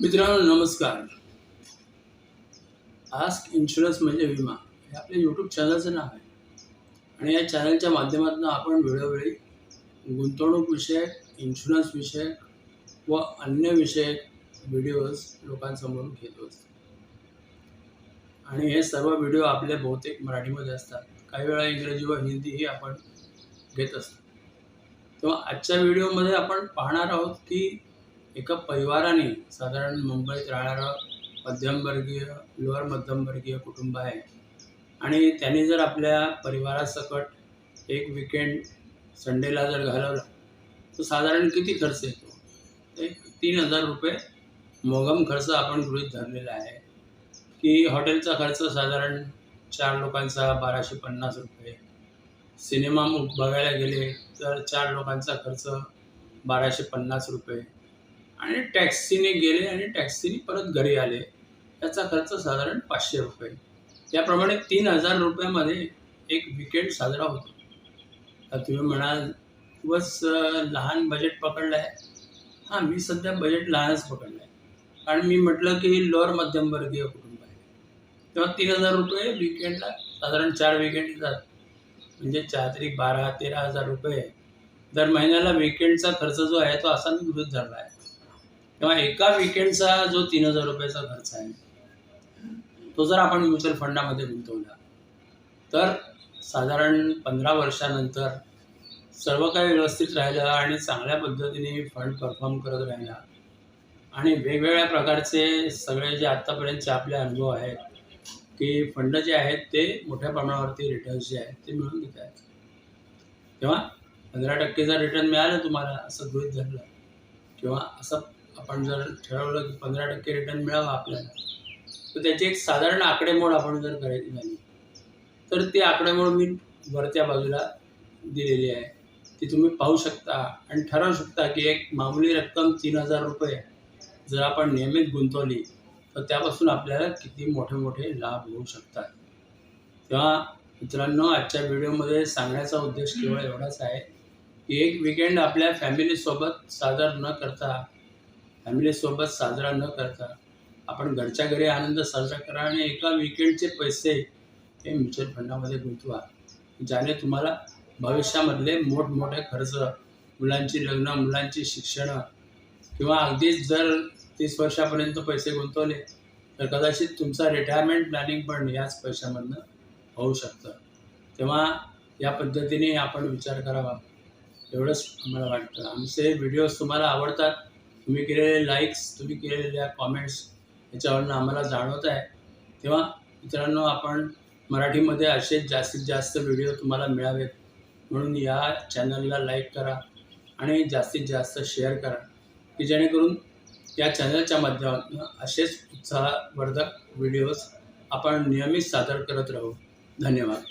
मित्रांनो नमस्कार. Ask insurance म्हणजे विमा. हे आपल्या यूट्यूब चॅनलचं नाव आहे. आणि या चॅनलच्या माध्यमातून आपण वेळोवेळी गुंतवणूक विषयक इन्शुरन्स विषयक व अन्य विषयक व्हिडिओज लोकांसमोर घेत असतो आणि हे सर्व व्हिडिओ आपले बहुतेक मराठीमध्ये असतात. काही वेळा इंग्रजी व हिंदीही आपण घेत असतो. तेव्हा आजच्या व्हिडिओमध्ये आपण पाहणार आहोत की एका परिवाराने साधारण मुंबईत राहणारं मध्यमवर्गीय लोअर मध्यमवर्गीय कुटुंब आहे. आणि त्यांनी जर आपल्या परिवारासकट एक विकेंड संडेला जर घालवला तर साधारण किती खर्च येतो? एक तीन हजार रुपये मोगम खर्च आपण गृहीत धरलेला आहे. की हॉटेलचा खर्च साधारण चार लोकांचा बाराशे पन्नास रुपये. सिनेमा बघायला गेले तर चार लोकांचा खर्च बाराशे पन्नास रुपये. आणि टॅक्सीने गेले आणि टॅक्सीने परत घरी आले. याचा खर्च साधारण पाचशे रुपये. त्याप्रमाणे तीन हजार रुपयामध्ये एक विकेंड साजरा होतो. तुम्ही म्हणाल खूपच लहान बजेट पकडलं आहे हां मी सध्या बजेट लहानच पकडलं आहे कारण मी म्हटलं की लोअर मध्यमवर्गीय कुटुंब आहे. तेव्हा तीन हजार रुपये विकेंडला साधारण चार विकेंड येतात. म्हणजे चार तरी बारा तेरा हजार रुपये. दर महिन्याला विकेंडचा खर्च जो आहे तो असा मी गृहित धरला आहे. तेव्हा एका विकेंडचा जो तीन हजार रुपयाचा खर्च आहे तो जर आपण म्युच्युअल फंडामध्ये गुंतवला तर साधारण पंधरा वर्षानंतर सर्व काही व्यवस्थित राहिलं आणि चांगल्या पद्धतीने फंड परफॉर्म करत राहिला. आणि वेगवेगळ्या प्रकारचे सगळे जे आत्तापर्यंतचे आपले अनुभव आहेत की फंड जे आहेत ते मोठ्या प्रमाणावरती रिटर्न्स जे आहेत ते मिळून घेत आहेत तेव्हा पंधरा टक्केचा रिटर्न मिळालं तुम्हाला असं गृहीत धरलं किंवा असं आपण जर ठरवलं की पंधरा टक्के रिटर्न मिळावं आपल्याला तर त्याची एक साधारण आकडेमोड आपण जर करायची झाली तर ती आकडेमोड मी वरच्या बाजूला दिलेली आहे. ती तुम्ही पाहू शकता आणि ठरवू शकता की एक मामूली रक्कम तीन हजार रुपये जर आपण नियमित गुंतवली तर त्यापासून आपल्याला किती मोठे मोठे लाभ होऊ शकतात. तेव्हा मित्रांनो आजच्या व्हिडिओमध्ये सांगण्याचा उद्देश केवळ एवढाच आहे की एक विकेंड आपल्या फॅमिलीसोबत सादर न करता फॅमिलीसोबत साजरा न करता आपण घरच्या घरी आनंद साजरा करा आणि एका विकेंडचे पैसे हे म्युच्युअल फंडामध्ये गुंतवा. ज्याने तुम्हाला भविष्यामधले मोठमोठे खर्च मुलांची लग्न मुलांची शिक्षणं किंवा अगदीच जर तीस वर्षापर्यंत पैसे गुंतवले तर कदाचित तुमचा रिटायरमेंट प्लॅनिंग पण याच पैशामधनं होऊ शकतं. तेव्हा या पद्धतीने आपण विचार करावा. एवढंच आम्हाला वाटतं. आमचे व्हिडिओज तुम्हाला आवडतात तुम्ही केलेले लाईक्स तुम्ही केलेल्या कॉमेंट्स याच्यावरनं आम्हाला जाणवत आहे. तेव्हा मित्रांनो आपण मराठीमध्ये असेच जास्तीत जास्त व्हिडिओ तुम्हाला मिळावेत. म्हणून या चॅनलला लाईक करा आणि जास्तीत जास्त शेअर करा. की जेणेकरून या चॅनलच्या माध्यमातून असेच उत्साहवर्धक व्हिडिओज आपण नियमित सादर करत राहू. धन्यवाद.